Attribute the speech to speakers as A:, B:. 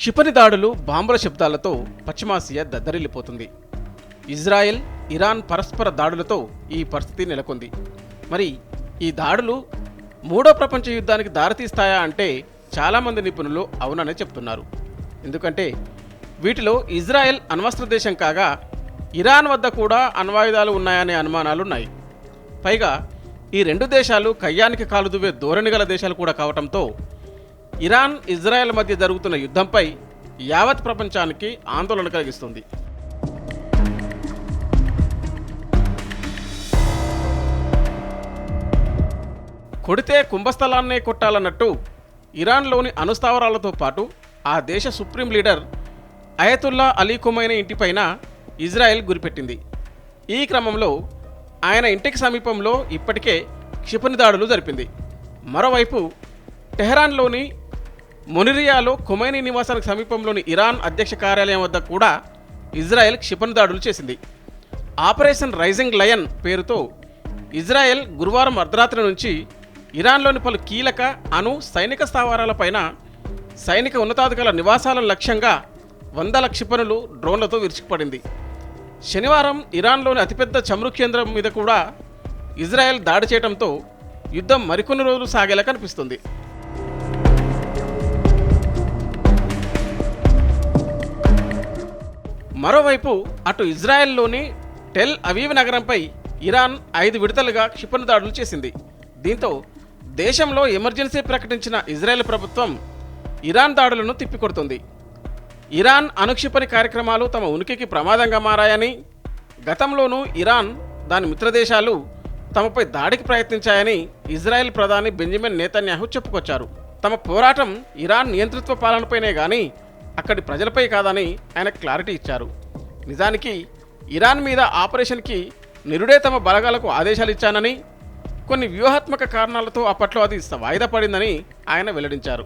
A: క్షిపణి దాడులు బాంబుల శబ్దాలతో పశ్చిమాసియా దద్దరిల్లిపోతుంది. ఇజ్రాయెల్ ఇరాన్ పరస్పర దాడులతో ఈ పరిస్థితి నెలకొంది. మరి ఈ దాడులు మూడో ప్రపంచ యుద్ధానికి దారితీస్తాయా అంటే చాలామంది నిపుణులు అవుననే చెప్తున్నారు. ఎందుకంటే వీటిలో ఇజ్రాయెల్ అణ్వస్త్ర దేశం కాగా ఇరాన్ వద్ద కూడా అణ్వాయుధాలు ఉన్నాయనే అనుమానాలున్నాయి. పైగా ఈ రెండు దేశాలు కయ్యానికి కాలుదువ్వే ధోరణి గల దేశాలు కూడా కావటంతో ఇరాన్ ఇజ్రాయెల్ మధ్య జరుగుతున్న యుద్ధంపై యావత్ ప్రపంచానికి ఆందోళన కలిగిస్తుంది. కొడితే కుంభస్థలాన్నే కొట్టాలన్నట్టు ఇరాన్లోని అనుస్థావరాలతో పాటు ఆ దేశ supreme leader Ayatollah Ali Khamenei ఇంటిపైన ఇజ్రాయెల్ గురిపెట్టింది. ఈ క్రమంలో ఆయన ఇంటికి సమీపంలో ఇప్పటికే క్షిపణి దాడులు జరిపింది. మరోవైపు టెహరాన్లోని మొనిరియాలో ఖుమైనీ నివాసానికి సమీపంలోని ఇరాన్ అధ్యక్ష కార్యాలయం వద్ద కూడా ఇజ్రాయెల్ క్షిపణి దాడులు చేసింది. ఆపరేషన్ రైజింగ్ లయన్ పేరుతో ఇజ్రాయెల్ గురువారం అర్ధరాత్రి నుంచి ఇరాన్లోని పలు కీలక అణు సైనిక స్థావరాలపైన సైనిక ఉన్నతాధికారుల నివాసాలను లక్ష్యంగా వందల క్షిపణులు డ్రోన్లతో విరుచుకుపడింది. శనివారం ఇరాన్లోని అతిపెద్ద చమురు కేంద్రం మీద కూడా ఇజ్రాయెల్ దాడి చేయడంతో యుద్ధం మరికొన్ని రోజులు సాగేలా కనిపిస్తుంది. మరోవైపు అటు ఇజ్రాయెల్లోని టెల్ అవీవ్ నగరంపై ఇరాన్ ఐదు విడతలుగా క్షిపణి దాడులు చేసింది. దీంతో దేశంలో ఎమర్జెన్సీ ప్రకటించిన ఇజ్రాయెల్ ప్రభుత్వం ఇరాన్ దాడులను తిప్పికొడుతుంది. ఇరాన్ అనుక్షిపణి కార్యక్రమాలు తమ ఉనికికి ప్రమాదంగా మారాయని గతంలోనూ ఇరాన్ దాని మిత్రదేశాలు తమపై దాడికి ప్రయత్నించాయని ఇజ్రాయెల్ ప్రధాని బెంజమిన్ నేతన్యాహు చెప్పుకొచ్చారు. తమ పోరాటం ఇరాన్ నియంతృత్వ పాలనపైనే కానీ అక్కడి ప్రజలపై కాదని ఆయన క్లారిటీ ఇచ్చారు. నిజానికి ఇరాన్ మీద ఆపరేషన్కి నిరుడే తమ బలగాలకు ఆదేశాలు ఇచ్చానని కొన్ని వ్యూహాత్మక కారణాలతో అప్పట్లో అది వాయిదా పడిందని ఆయన వెల్లడించారు.